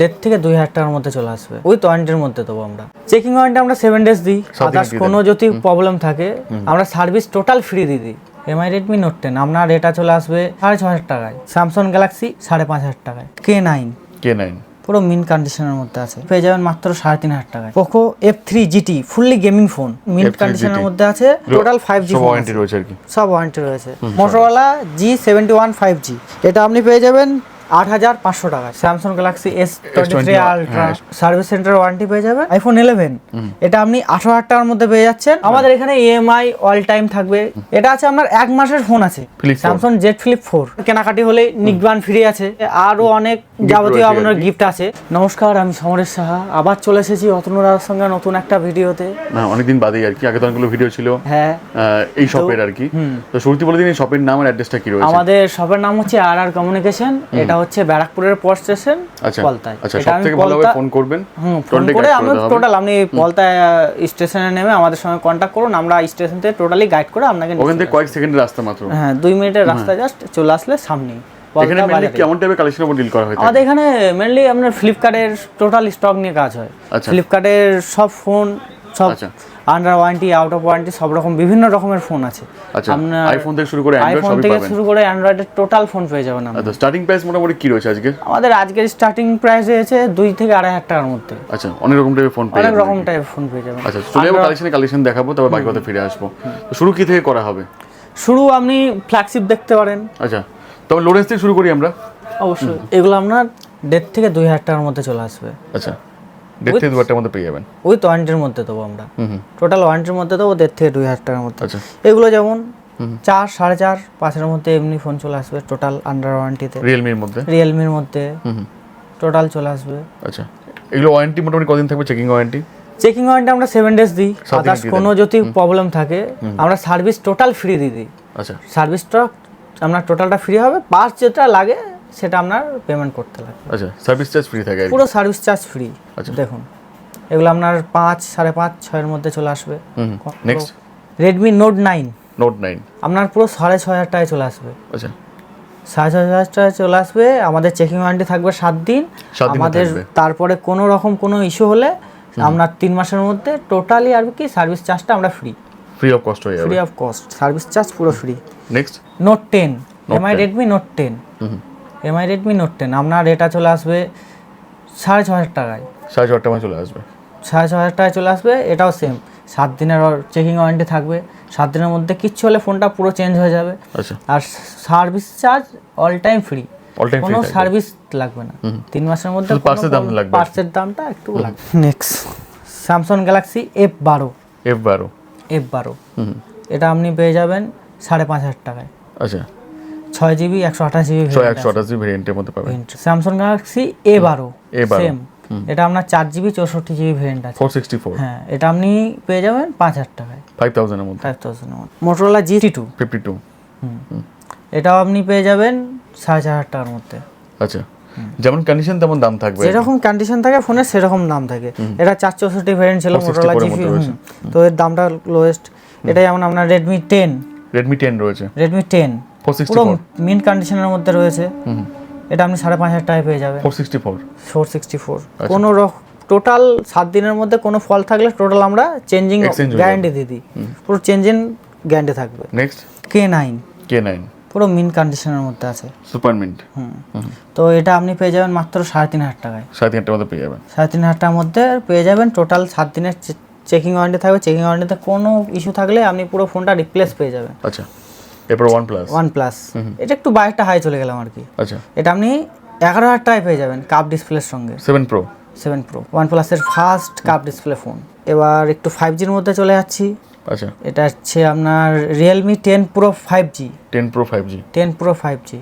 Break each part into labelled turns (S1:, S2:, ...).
S1: দেড় থেকে দুই হাজার টাকার মধ্যে চলে আসবে। উইথ ওয়ারেন্টির মধ্যে দেবো আমরা। চেকিং ওয়ারেন্টি আমরা সেভেন ডেজ দিই। আদার্স কোনো যদি প্রবলেম থাকে আমরা সার্ভিস টোটাল ফ্রি দিয়ে দিই। এমআই রেডমি নোট টেন আপনার এটা চলে আসবে সাড়ে ছ হাজার টাকায়। স্যামসাং গ্যালাক্সি সাড়ে পাঁচ হাজার টাকায়। কে নাইন
S2: কে নাইন
S1: পুরো মিন কন্ডিশনের মধ্যে আছে। পেয়ে যাবেন মাত্র সাড়ে তিন হাজার টাকায়। Poco F three GT fully gaming phone mean
S2: F3
S1: কন্ডিশনের মধ্যে আছে। টোটাল ফাইভ জি
S2: ওয়ারেন্টি রয়েছে আর কি।
S1: সব ওয়ারেন্টি রয়েছে। মোটরওয়ালা G seventy one five G এটা আপনি পেয়ে যাবেন আট হাজার পাঁচশো টাকা। Samsung Galaxy S twenty three Ultra
S2: হ্যাঁ।
S1: সার্ভিস সেন্টার ওয়ারেন্টি পেয়ে যাবেন আইফোন ইলেভেন এটা আপনি আঠারো হাজার টাকার মধ্যে পেয়ে যাচ্ছেন। আমাদের এখানে ইএমআই অল টাইম থাকবে। এটা আছে আপনার এক মাসের ফোন আছে। স্যামসাং জেড ফ্লিপ ফোর কেনাকাটি হলে নিকবান ফ্রি আছে। আরও অনেক যাবতীয় আপনার গিফট আছে। নমস্কার আমি সমরেশ সাহা। আবার চলে এসেছি অতনুরার সঙ্গে নতুন একটা ভিডিওতে।
S2: অনেকদিন বাদেই আর কি। আগে তো অনেকগুলো ভিডিও ছিল।
S1: হ্যাঁ।
S2: এই শপের আর কি। তো শুরুতে বলে দিন এই শপের নাম আর অ্যাড্রেসটা কি রয়েছে?
S1: আমাদের শপের নাম হচ্ছে আর আর কমিউনিকেশন এটা হচ্ছে ব্যারাকপুরের পোস্ট স্টেশন
S2: আচ্ছা
S1: পলতায়।
S2: আচ্ছা
S1: এটা
S2: সব
S1: আমি
S2: থেকে ভালোভাবে ফোন করবেন।
S1: হুম ফোন করে আমি
S2: হবে।
S1: টোটাল আপনি পলতায় স্টেশনে নেমে আমাদের সঙ্গে কন্ট্যাক্ট করুন আমরা স্টেশন থেকে টোটালি গাইড করে আপনাকে
S2: ওখান থেকে কয়েক সেকেন্ডের রাস্তা মাত্র।
S1: হ্যাঁ দুই মিনিটের রাস্তা জাস্ট চলে আসলে সামনেই
S2: এখানে
S1: বাজারে।
S2: কেমন টাইপের কালেকশনের উপর ডিল করা হয়
S1: আমাদের এখানে মেনলি আপনার ফ্লিপকার্টের টোটাল স্টক নিয়ে কাজ হয়।
S2: আচ্ছা।
S1: ফ্লিপকার্টের সব ফোন সব
S2: আচ্ছা।
S1: Under warranty out of warranty সব রকম বিভিন্ন রকমের ফোন আছে।
S2: আচ্ছা
S1: আপনার
S2: আইফোন থেকে শুরু করে অ্যান্ড্রয়েড
S1: আইফোন থেকে শুরু করে অ্যান্ড্রয়েডের টোটাল ফোন পেয়ে যাবেন আপনি
S2: আচ্ছা স্টার্টিং প্রাইস মোটামুটি কি রয়েছে আজকে?
S1: আমাদের আজকের স্টার্টিং প্রাইস রয়েছে দুই থেকে আড়াই হাজার টাকার মধ্যে।
S2: আচ্ছা অনেক রকম টাইপের ফোন পেয়ে
S1: অনেক রকম টাইপের ফোন পেয়ে যাবেন।
S2: আচ্ছা চলে যাব কালেকশনে কালেকশন দেখাবো তারপর বাকি কথা ফিরে আসব। তো শুরু কি থেকে করা হবে?
S1: শুরু আপনি ফ্ল্যাগশিপ দেখতে পারেন।
S2: আচ্ছা তবে লোরেন্স থেকে শুরু করি আমরা?
S1: অবশ্যই এগুলো আপনার দেড় থেকে দুই হাজার টাকার মধ্যে চলে আসবে।
S2: আচ্ছা। দেড় থেকে দু হাজার মধ্যে পেয়ে যাবেন।
S1: উইথ ওয়ারেন্টির মধ্যে দেবো আমরা। টোটাল ওয়ারেন্টির মধ্যে দেবো দেড় থেকে দুই হাজার টাকার মধ্যে।
S2: আচ্ছা।
S1: এগুলো যেমন চার সাড়ে চার পাঁচের মধ্যে এমনি ফোন চলে আসবে টোটাল আন্ডার ওয়ারেন্টিতে
S2: রিয়েলমির মধ্যে?
S1: রিয়েলমির মধ্যে টোটাল চলে আসবে।
S2: আচ্ছা। এগুলো ওয়ারেন্টি মোটামুটি কদিন থাকবে চেকিং ওয়ারেন্টি
S1: চেকিং ওয়ারেন্টি আমরা সেভেন ডেজ দিই। আদার্স কোনো যদি প্রবলেম থাকে আমরা সার্ভিস টোটাল ফ্রি দিয়ে দিই।
S2: আচ্ছা।
S1: সার্ভিসটা আপনার টোটালটা ফ্রি হবে। পার্স যেটা লাগে সেটা আপনার পেমেন্ট করতে লাগে
S2: আচ্ছা সার্ভিস চার্জ ফ্রি থাকে
S1: পুরো সার্ভিস চার্জ ফ্রি
S2: আচ্ছা।
S1: দেখুন। এগুলো আপনার পাঁচ সাড়ে পাঁচ ছয়ের মধ্যে চলে আসবে।
S2: হুম next
S1: Redmi Note nine
S2: Note nine
S1: আপনার পুরো সাড়ে ছয় হাজার টাকায় চলে আসবে।
S2: আচ্ছা।
S1: সাড়ে ছয় হাজার টাকায় চলে আসবে আমাদের চেকিং ওয়ারেন্টি থাকবে সাত দিন। আমাদের তারপরে কোনো রকম কোনো ইস্যু হলে আপনার তিন মাসের মধ্যে টোটালি আর কি সার্ভিস চার্জটা আমরা ফ্রি
S2: ফ্রি অফ কস্ট হয়ে যাবে।
S1: Free of cost service charge পুরো free
S2: next
S1: Note ten MI
S2: 10
S1: Redmi Note ten
S2: hmm.
S1: MI Redmi Note ten আপনার এটা চলে আসবে সাড়ে ছ হাজার টাকায়।
S2: সাড়ে চারটা মাস চলে আসবে।
S1: সাড়ে ছ হাজার টাকায় চলে আসবে এটাও সেম সাত দিনের চেকিং ওয়ারেন্টি থাকবে। সাত দিনের মধ্যে কিচ্ছু হলে ফোনটা পুরো চেঞ্জ হয়ে যাবে।
S2: আচ্ছা।
S1: আর service charge all time free কোনো সার্ভিস লাগবে না। তিন মাসের মধ্যে
S2: এর দাম লাগবে।
S1: পার্সের দামটা একটু লাগবে। নেক্সট স্যামসাং গ্যালাক্সি এফ বারো
S2: এফ বারো
S1: এফ বারো এটা আপনি পেয়ে যাবেন সাড়ে পাঁচ হাজার টাকায়।
S2: আচ্ছা।
S1: ছয় জিবি একশো আঠাশ জিবি
S2: ছয় একশো আঠাশ ভেরিয়েন্টের মধ্যে পাবেন।
S1: স্যামসাং গ্যালাক্সি এ বারো
S2: A12
S1: সেম এটা আপনার চার জিবি চৌষট্টি জিবি ভেরিয়েন্ট আছে।
S2: ফোর সিক্সটি ফোর
S1: হ্যাঁ এটা আপনি পেয়ে যাবেন পাঁচ হাজার টাকায়।
S2: ফাইভ থাউজেন্ডের মধ্যে।
S1: Five thousand Motorola G two
S2: fifty two
S1: এটাও আপনি পেয়ে যাবেন সাড়ে চার হাজার টাকার মধ্যে।
S2: আচ্ছা। যেমন কন্ডিশন তেমন দাম থাকবে।
S1: যেরকম কন্ডিশন থাকে ফোনের সেরকম দাম থাকে। এটা চার চৌষট্টি ভ্যারিয়েন্ট ছিল
S2: 464
S1: মোটরোলা জি তো এর দামটা লোয়েস্ট এটা যেমন আপনার রেডমি টেন
S2: রেডমি টেন রয়েছে।
S1: রেডমি টেন পুরো মিন কন্ডিশনের মধ্যে রয়েছে। এটা আপনি সাড়ে পাঁচ হাজার টাকায় পেয়ে যাবেন।
S2: Four sixty four
S1: four sixty four. কোনো টোটাল সাত দিনের মধ্যে কোনো ফল থাকলে টোটাল আমরা চেঞ্জিং গ্যারান্টি দিয়ে দিই। পুরো চেঞ্জিং গ্যারান্টি থাকবে।
S2: Next
S1: K nine
S2: K nine
S1: পুরো মিন কন্ডিশনের মধ্যে আছে।
S2: Super mint
S1: hmm. তো এটা আপনি পেয়ে যাবেন মাত্র সাড়ে তিন হাজার টাকায়।
S2: সাড়ে তিনটার মধ্যে পেয়ে যাবেন।
S1: সাড়ে তিন হাজার টাকার মধ্যে পেয়ে যাবেন টোটাল সাত দিনের চেকিং ওয়ারেন্টি থাকবে। চেকিং ওয়ারেন্টিতে কোনো ইস্যু থাকলে আপনি পুরো ফোনটা রিপ্লেস পেয়ে যাবেন।
S2: আচ্ছা। এরপর ওয়ান প্লাস
S1: ওয়ান প্লাস এটা একটু বাইকটা হাই চলে গেলাম আর কি?
S2: আচ্ছা।
S1: এটা আপনি এগারো হাজার টাকায় পেয়ে যাবেন কাপ ডিসপ্লের সঙ্গে।
S2: Seven pro
S1: seven pro one প্লাসের ফার্স্ট কাপ ডিসপ্লে ফোন এবার একটু ফাইভ জির মধ্যে চলে যাচ্ছি।
S2: আচ্ছা।
S1: এটা হচ্ছে আপনার Realme ten pro five G
S2: ten pro five G
S1: ten pro five G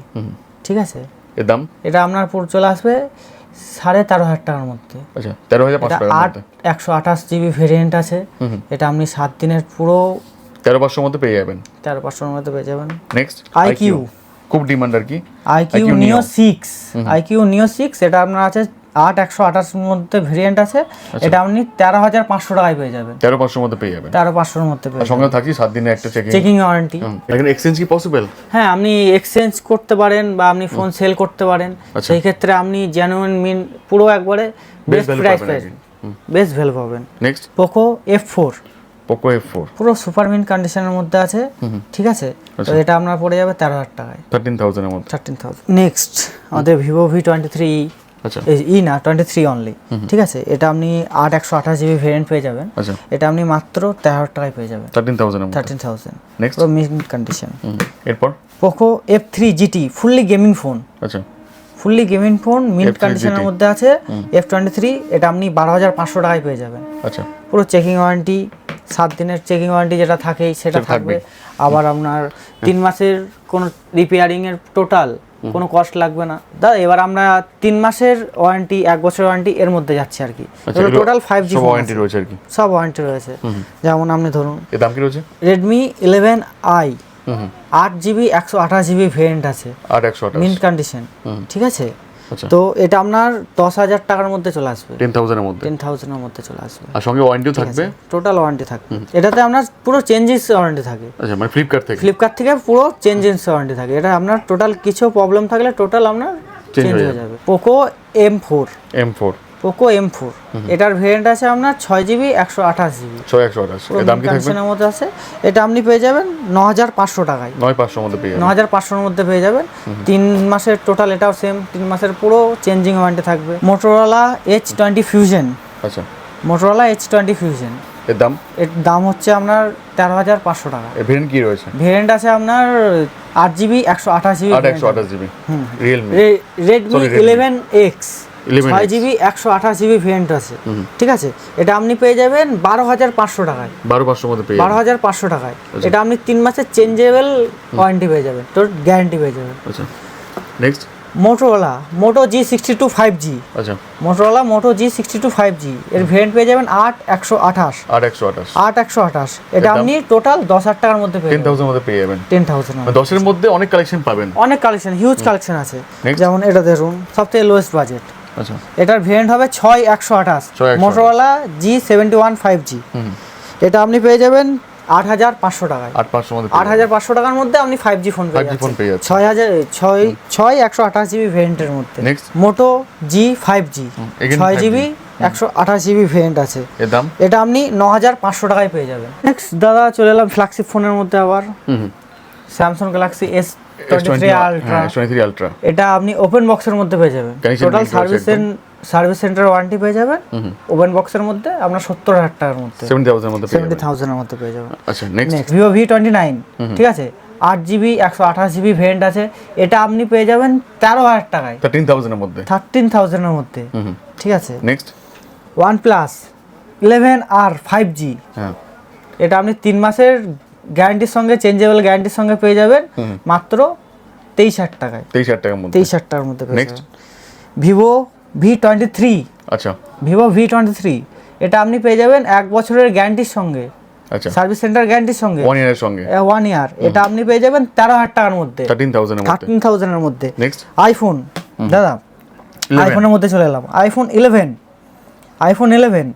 S1: ঠিক আছে?
S2: এর দাম?
S1: এটা আপনার পুরো চলে আসবে সাড়ে তেরো হাজার টাকার মধ্যে।
S2: আচ্ছা তেরো হাজার
S1: আট একশো আঠাশ জিবি ভেরিয়েন্ট আছে। এটা আপনি সাত দিনের পুরো
S2: তেরো পাঁচশোর মধ্যে পেয়ে যাবেন।
S1: তেরো পাঁচশোর মধ্যে পেয়ে যাবেন।
S2: নেক্সট
S1: IQ
S2: খুব ডিমান্ড আর কি
S1: আইকিউ নিও। সিক্স আইকিউ নিও সিক্স এটা আপনার আছে আট একশো আঠাশ মধ্যে ভেরিয়েন্ট আছে। এটা আপনি তেরো হাজার পাঁচশো টাকায় পেয়ে যাবেন।
S2: তেরো পাঁচশোর মধ্যে পেয়ে যাবেন।
S1: তেরো পাঁচশোর মধ্যে পেয়ে
S2: সঙ্গে থাকি সাত দিনে একটা চেকিং
S1: চেকিং ওয়ারেন্টি
S2: এখানে এক্সচেঞ্জ কি পসিবল
S1: হ্যাঁ আপনি এক্সচেঞ্জ করতে পারেন বা আপনি ফোন সেল করতে পারেন।
S2: আচ্ছা।
S1: সেই ক্ষেত্রে আপনি জেনুইন মিন পুরো একবারে বেস্ট প্রাইস
S2: পাবেন
S1: বেস্ট ভ্যালু পাবেন।
S2: Next
S1: Poco F four
S2: Poco F four
S1: পুরো সুপার মিন কন্ডিশনের মধ্যে আছে ঠিক আছে? তো এটা আপনার পড়ে যাবে তেরো হাজার টাকায়।
S2: থার্টিন থাউজেন্ডের মধ্যে।
S1: থার্টিন থাউজেন্ড নেক্সট আমাদের ভিভো ভি টোয়েন্টি থ্রি
S2: আচ্ছা
S1: ই না টোয়েন্টি থ্রি অনলি ঠিক আছে? এটা আপনি আট একশো আঠাশ জিবি ভেরিয়েন্ট পেয়ে যাবেন।
S2: আচ্ছা।
S1: এটা আপনি মাত্র তেরো হাজার টাকায় পেয়ে যাবেন।
S2: Thirteen thousand
S1: thirteen thousand
S2: next
S1: mean condition
S2: এরপর?
S1: Poco F three GT fully gaming phone
S2: আচ্ছা।
S1: Fully gaming phone mint
S2: F3
S1: কন্ডিশনের মধ্যে আছে। এফ টোয়েন্টি থ্রি এটা আপনি বারো হাজার পাঁচশো টাকায় পেয়ে যাবেন।
S2: আচ্ছা।
S1: পুরো চেকিং ওয়ারেন্টি সাত দিনের চেকিং ওয়ারেন্টি যেটা থাকেই সেটা থাকবে। আবার আপনার তিন মাসের কোনো রিপেয়ারিং এর টোটাল কোনো কস্ট লাগবে না। দাদা এবার আমরা তিন মাসের ওয়ারেন্টি এক বছর ওয়ারেন্টি এর মধ্যে যাচ্ছে আর কি। টোটাল ফাইভ জি
S2: ওয়ারেন্টি রয়েছে আর কি।
S1: সব ওয়ারেন্টি রয়েছে। যেমন আপনি ধরুন
S2: এর দাম কি রয়েছে?
S1: রেডমি ইলেভেন আই আট জিবি একশো আঠাশ জিবি ভেরিয়েন্ট আছে।
S2: আট একশো
S1: মিন্ট কন্ডিশন ঠিক আছে? তো এটা আপনার দশ হাজার টাকার মধ্যে চলে আসবে।
S2: টেন থাউজেন্ডের মধ্যে?
S1: টেন থাউজেন্ডের মধ্যে চলে আসবে।
S2: আর সঙ্গে ওয়ারেন্টিও থাকবে?
S1: টোটাল ওয়ারেন্টি থাকবে। এটাতে আপনার পুরো চেঞ্জেস ওয়ারেন্টি থাকে।
S2: আচ্ছা মানে ফ্লিপকার্ট থেকে?
S1: ফ্লিপকার্ট থেকে পুরো চেঞ্জেস ওয়ারেন্টি থাকে। এটা আপনার টোটাল কিছু প্রবলেম থাকলে টোটাল আপনার চেঞ্জ
S2: হয়ে
S1: হয়ে যাবে। Poco M four
S2: M four
S1: Poco M four এটার ভেরিয়েন্ট আছে আপনার ছয় জিবি একশো আঠাশ জিবি
S2: ছয় একশো আঠাশ। দাম কি থাকবে?
S1: মধ্যে আছে। এটা আপনি পেয়ে যাবেন ন হাজার পাঁচশো টাকায়।
S2: নয় পাঁচশোর মধ্যে পেয়ে
S1: ন হাজার পাঁচশোর মধ্যে পেয়ে যাবেন। তিন মাসের টোটাল এটাও সেম তিন মাসের পুরো চেঞ্জিং ওয়ারেন্টি থাকবে। মোটোরোলা এইচ টোয়েন্টি ফিউশন
S2: আচ্ছা।
S1: মোটোরোলা এইচ টোয়েন্টি ফিউশন
S2: এর দাম?
S1: এর দাম হচ্ছে আপনার তেরো হাজার পাঁচশো টাকা।
S2: ভেরিয়েন্ট কি রয়েছে?
S1: ভেরিয়েন্ট আছে আপনার আট জিবি একশো আঠাশ জিবি
S2: একশো আঠাশ GB Realme
S1: Redmi eleven X
S2: 11X
S1: ছয় জিবি একশো আঠাশ জিবি ভেরিয়েন্ট আছে। ঠিক আছে? এটা আপনি পেয়ে যাবেন বারো হাজার পাঁচশো টাকায়।
S2: বারো পাঁচশোর মধ্যে পেয়ে
S1: বারো হাজার পাঁচশো টাকায়।
S2: আচ্ছা।
S1: এটা আপনি তিন মাসের চেঞ্জেবল ওয়ারেন্টি পেয়ে যাবেন। তোর গ্যারান্টি পেয়ে যাবেন।
S2: আচ্ছা। Next
S1: Motorola Moto G sixty two five G
S2: আচ্ছা।
S1: Motorola Moto G sixty two five G এর ভেরিয়েন্ট পেয়ে যাবেন আট একশো আঠাশ।
S2: আট একশো আঠাশ।
S1: আট একশো আঠাশ। এটা আপনি টোটাল দশ হাজার টাকার মধ্যে পেয়ে
S2: টেন
S1: যাবেন
S2: থাউজেন্ড মধ্যে পেয়ে যাবেন।
S1: টেন থাউজেন্ড
S2: মানে দশের মধ্যে অনেক কালেকশন পাবেন।
S1: অনেক কালেকশন হিউজ কালেকশন আছে। যেমন এটা দেখুন সবথেকে লোয়েস্ট বাজেট
S2: আচ্ছা।
S1: এটার ভেরিয়েন্ট হবে ছয় একশো আঠাশ।
S2: 6128
S1: Motorola G seventy one five G
S2: hmm.
S1: এটা আপনি পেয়ে যাবেন আট হাজার পাঁচশো টাকায়।
S2: আট
S1: হাজার পাঁচশো টাকার মধ্যে আপনি ফাইভ জি ফোন পেয়ে
S2: ফোন পেয়ে যাচ্ছেন।
S1: ছয় হাজার ছয় ছয় একশো আঠাশ জিবি ভেরিয়েন্টের মধ্যে। মোটো জি ফাইভ জি ছয় জিবি একশো আঠাশ জিবি ভেরিয়েন্ট আছে।
S2: এর দাম?
S1: এটা আপনি ন হাজার পাঁচশো টাকায় পেয়ে যাবেন। নেক্সট দাদা চলে এলাম ফ্ল্যাগশিপ ফোনের মধ্যে আবার। স্যামসাং গ্যালাক্সি এস আলট্রা
S2: হ্যাঁ
S1: এটা আপনি ওপেন বক্সের মধ্যে পেয়ে যাবেন। Total service service centre warranty পেয়ে যাবেন। ওপেন বক্সের মধ্যে আপনার সত্তর হাজার টাকার মধ্যে।
S2: সেভেন্টি থাউজেন্ডের মধ্যে
S1: সেভেন্টি থাউজেন্ডের মধ্যে পেয়ে যাবেন।
S2: আচ্ছা next
S1: Vivo V twenty nine ঠিক আছে? আট জিবি একশো আঠাশ জিবি ভেরিয়েন্ট আছে। এটা আপনি পেয়ে যাবেন তেরো হাজার টাকায়।
S2: থার্টিন থাউজেন্ডের মধ্যে।
S1: থার্টিন থাউজেন্ডের মধ্যে। ঠিক আছে?
S2: Next
S1: OnePlus eleven R five G এটা আপনি তিন মাসের গ্যারান্টির সঙ্গে চেঞ্জেবল গ্যারান্টির সঙ্গে পেয়ে যাবেন মাত্র তেইশ হাজার টাকায়।
S2: তেইশ হাজার টাকার মধ্যে।
S1: তেইশ হাজার টাকার মধ্যে পেয়ে যাবেন। Vivo V twenty three.
S2: আচ্ছা।
S1: Vivo V twenty three. এটা আপনি পেয়ে যাবেন এক বছরের গ্যারান্টির সঙ্গে।
S2: আচ্ছা।
S1: সার্ভিস সেন্টার গ্যারান্টির সঙ্গে।
S2: ওয়ান ইয়ারের সঙ্গে।
S1: ওয়ান ইয়ার এটা আপনি পেয়ে যাবেন তেরো হাজার টাকার মধ্যে।
S2: থার্টিন থাউজেন্ডের মধ্যে।
S1: থার্টিন থাউজেন্ডের মধ্যে।
S2: নেক্সট
S1: আইফোন দাদা আইফোনের মধ্যে চলে এলাম। আইফোন ইলেভেন আইফোন ইলেভেন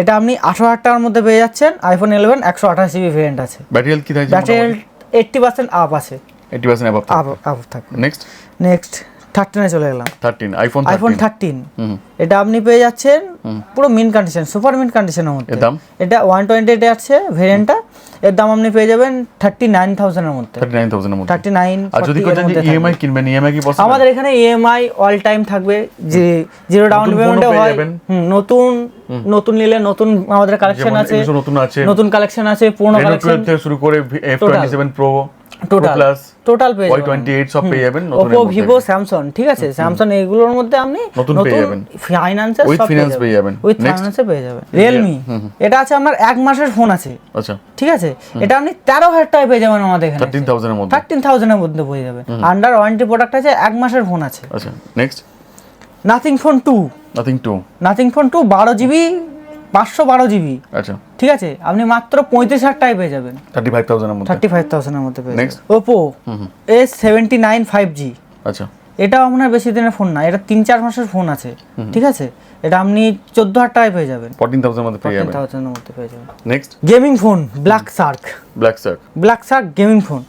S1: এটা আপনি আঠারো হাজার টাকার মধ্যে পেয়ে যাচ্ছেন। আইফোন ইলেভেন একশো আঠাশ জিবি ভেরিয়েন্ট আছে।
S2: ব্যাটারি হেলথ কি থাকছে
S1: ব্যাটারি এইট্টি পার্সেন্ট আপ আছে।
S2: Eighty percent up
S1: up up থাকবে।
S2: নেক্সট
S1: নেক্সট থার্টিনে চলে গেলাম।
S2: থার্টিন আইফোন
S1: আইফোন
S2: থার্টিন
S1: এটা আপনি পেয়ে যাচ্ছেন পুরো মিন কন্ডিশন সুপার মিন কন্ডিশনের মধ্যে? এটা ওয়ান টোয়েন্টি এইট আছে ভেরিয়েন্টটা এর দাম আপনি পেয়ে যাবেন থার্টি নাইন থাউজেন্ডের মধ্যে।
S2: থার্টি নাইন থাউজেন্ডের মধ্যে।
S1: থার্টি নাইন
S2: আর যদি ইএমআই কিনবেন ইএমআই কি
S1: আমাদের এখানে ইএমআই অল টাইম থাকবে। যে জিরো ডাউন পেমেন্টে হয়। হুম, নতুন নতুন নিলে নতুন আমাদের কালেকশন আছে।
S2: নতুন আছে।
S1: নতুন কালেকশন আছে পুরনো কালেকশন
S2: থেকে শুরু করে F twenty seven pro
S1: total total পেয়ে যাবেন
S2: সব পেয়ে যাবেন
S1: ঠিক আছে? স্যামসাং এগুলোর মধ্যে আপনি
S2: নতুন পেয়ে যাবেন।
S1: ফাইন্যান্সে
S2: With finance পেয়ে যাবেন।
S1: With
S2: Next?
S1: পেয়ে যাবেন। রিয়েলমি এটা আছে আপনার এক মাসের ফোন আছে।
S2: আচ্ছা।
S1: ঠিক আছে? এটা আপনি তেরো হাজার টাকায় পেয়ে যাবেন আমাদের এখানে।
S2: থার্টিন থাউজেন্ডের মধ্যে।
S1: থার্টিন থাউজেন্ডের মধ্যে পেয়ে যাবেন। আন্ডার ওয়ারেন্টি প্রোডাক্ট আছে এক মাসের ফোন আছে।
S2: আচ্ছা next
S1: nothing phone two
S2: nothing two
S1: nothing phone two বারো জিবি পাঁচশো বারো জিবি।
S2: আচ্ছা।
S1: ঠিক আছে? আপনি মাত্র পঁয়ত্রিশ হাজার টাকায় পেয়ে যাবেন।
S2: থার্টি ফাইভ থাউজেন্ডের মধ্যে।
S1: থার্টি ফাইভ থাউজেন্ডের মধ্যে পেয়ে যাবেন। Oppo S seventy nine five G
S2: আচ্ছা।
S1: এটাও আপনার বেশি দিনের ফোন না এটা তিন চার মাসের ফোন আছে। ঠিক আছে? এটা আপনি চোদ্দ হাজার টাকায় পেয়ে যাবেন।
S2: ফোরটিন থাউজেন্ডের মধ্যে পেয়ে যাবেন।
S1: থাউজেন্ডের মধ্যে পেয়ে যাবেন।
S2: Next
S1: gaming phone Black Shark
S2: Black Shark
S1: Black Shark gaming phone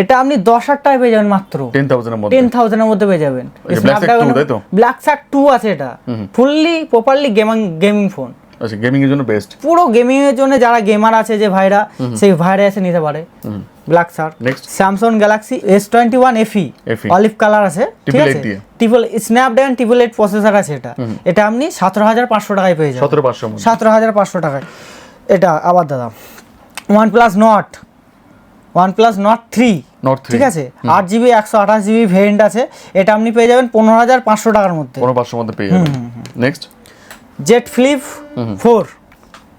S1: এটা আপনি দশ হাজার টাকায় পেয়ে যাবেন মাত্র।
S2: টেন থাউজেন্ডের মধ্যে।
S1: টেন থাউজেন্ডের মধ্যে পেয়ে যাবেন।
S2: Black Shark 2 তাই তো?
S1: ব্ল্যাক শার্ক টু আছে এটা। Fully properly gaming gaming phone
S2: আচ্ছা গেমিং এর জন্য বেস্ট
S1: পুরো গেমিং এর জন্য যারা গেমার আছে যে ভাইরা সেই ভাইরা এসে নিতে পারে। Black Shark. Samsung Galaxy S twenty one FE olive colour আছে ঠিক আছে। Triple Snapdragon triple eight processor আছে এটা। এটা আপনি সতেরো হাজার পাঁচশো টাকায় পেয়ে যাবেন।
S2: সতেরো পাঁচশো
S1: সতেরো হাজার পাঁচশো টাকায়। এটা আবার দাদা। OnePlus Nord OnePlus Nord three ঠিক আছে? আট জিবি একশো আঠাশ জিবি ভেরিয়েন্ট আছে। এটা আপনি পেয়ে যাবেন পনেরো হাজার পাঁচশো টাকার মধ্যে।
S2: পনেরো পাঁচশোর মধ্যে পেয়ে যাবেন। Next
S1: Z flip four.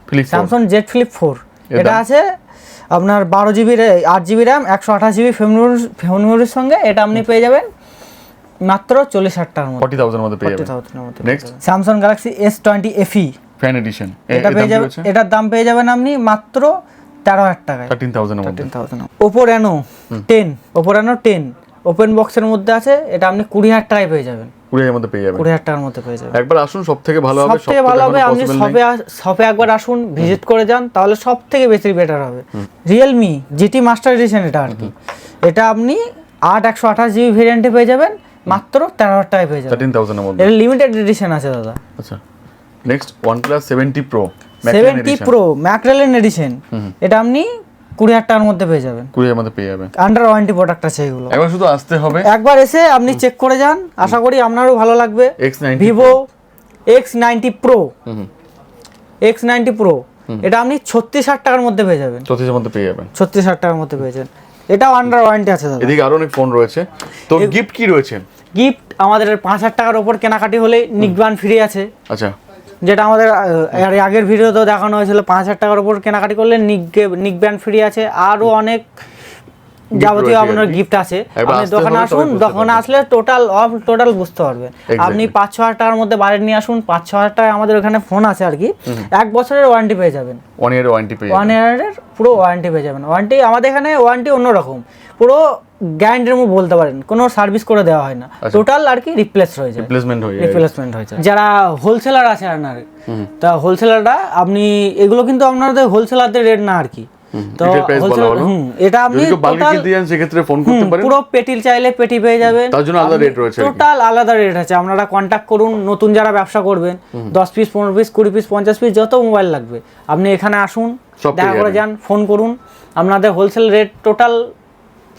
S2: Flip
S1: Samsung Z flip four. এটা? আছে আপনার বারো জিবি আট জিবি র্যাম একশো আঠাশ জিবি ফেমনোরির সঙ্গে। এটা আপনি পেয়ে যাবেন মাত্র চল্লিশ হাজার টাকার মধ্যে।
S2: ফর্টি থাউজেন্ডের মধ্যে পেয়ে যাবেন।
S1: Samsung Galaxy S twenty FE
S2: fan edition
S1: এটা পেয়ে যাবেন এটার দাম পেয়ে যাবেন আপনি মাত্র তেরো হাজার টাকায়।
S2: থার্টিন থাউজেন্ডের মধ্যে।
S1: Ten thousand Oppo Reno ten Oppo Reno ten open বক্সের মধ্যে আছে। এটা আপনি কুড়ি হাজার টাকায় পেয়ে যাবেন।
S2: কুড়ি হাজার মধ্যে পেয়ে যাবেন।
S1: কুড়ি হাজার টাকার মধ্যে পেয়ে যাবেন।
S2: একবার আসুন সব থেকে ভালো হবে
S1: সব থেকে ভালো হবে আপনি শপে শপে একবার আসুন ভিজিট করে যান তাহলে সব থেকে বেশি বেটার হবে। রিয়েলমি জিটি মাস্টার এডিশন এটা আর কি। এটা আপনি আট একশো আঠাশ জিবি ভেরিয়েন্টে পেয়ে যাবেন মাত্র তেরো হাজার টাকায় পেয়ে যাবেন। এটা লিমিটেড এডিশন আছে দাদা।
S2: আচ্ছা। Next OnePlus seventy pro
S1: seventy pro McLaren edition এটা আপনি কুড়ি হাজার টাকার মধ্যে পেয়ে যাবেন।
S2: কুড়ি হাজার মধ্যে পেয়ে যাবেন।
S1: আন্ডার ওয়ারেন্টি প্রোডাক্ট আছে এগুলো।
S2: একবার শুধু আসতে হবে।
S1: একবার এসে আপনি চেক করে যান। আশা করি আপনারও ভালো লাগবে।
S2: X
S1: Vivo X ninety pro X ninety pro এটা আপনি ছত্রিশ হাজার টাকার মধ্যে পেয়ে যাবেন।
S2: চৌত্রিশের মধ্যে পেয়ে যাবেন।
S1: ছত্রিশ হাজার টাকার মধ্যে পেয়ে যাবেন। এটাও আন্ডার ওয়ারেন্টি আছে দাদা।
S2: এদিকে আরও অনেক ফোন রয়েছে। তো গিফট কি রয়েছে?
S1: গিফট আমাদের পাঁচ হাজার টাকার ওপর কেনাকাটি হলে নিকবান ফ্রি আছে।
S2: আচ্ছা।
S1: যেটা আমাদের এর আগের ভিডিওতেও দেখানো হয়েছিল পাঁচ হাজার টাকার ওপর কেনাকাটি করলে নিক নিক ব্যান্ড ফ্রি আছে। আরও অনেক যাবতীয় আপনার গিফট আছে। আপনি দোকানে আসুন দোকানে আসলে টোটাল অফ টোটাল বুঝতে পারবেন। আপনি পাঁচ ছ হাজার টাকার মধ্যে বাইরে নিয়ে আসুন পাঁচ ছ হাজার টাকায় আমাদের ওখানে ফোন আছে আর কি। এক বছরের ওয়ারেন্টি পেয়ে যাবেন।
S2: ওয়ান ইয়ার ওয়ারেন্টি পেয়ে
S1: ওয়ান ইয়ারের পুরো ওয়ারেন্টি পেয়ে যাবেন। ওয়ারেন্টি আমাদের এখানে ওয়ারেন্টি অন্যরকম। পুরো গ্যারান্টির মধ্যে বলতে পারেন কোনো সার্ভিস করে দেওয়া হয় না।
S2: আচ্ছা।
S1: টোটাল আর কি রিপ্লেস হয়ে যায়।
S2: রিপ্লেসমেন্ট হয়ে যাবে
S1: রিপ্লেসমেন্ট হয়েছে যারা হোলসেলার আছে আপনার তা হোলসেলাররা আপনি এগুলো কিন্তু আপনাদের হোলসেলারদের রেট না আর কি। তো এটা আপনি total-
S2: সেক্ষেত্রে ফোন করতে পারেন।
S1: পুরো পেটিল চাইলে পেটি পেয়ে যাবেন।
S2: তার জন্য আলাদা রেট রয়েছে
S1: টোটাল আলাদা রেট আছে। আপনারা কন্ট্যাক্ট করুন নতুন যারা ব্যবসা করবেন দশ পিস পনেরো পিস কুড়ি পিস পঞ্চাশ পিস যত মোবাইল লাগবে। আপনি এখানে আসুন দেখা করে যান ফোন করুন। আপনাদের হোলসেল রেট টোটাল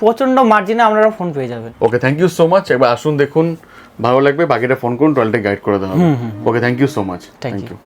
S1: প্রচণ্ড মার্জিনে আপনারা ফোন পেয়ে যাবেন।
S2: Okay thank you so much একবার আসুন দেখুন ভালো লাগবে বাকিটা ফোন করুন টয়লেটে গাইড করে দেওয়া হবে। Okay thank you so much thank you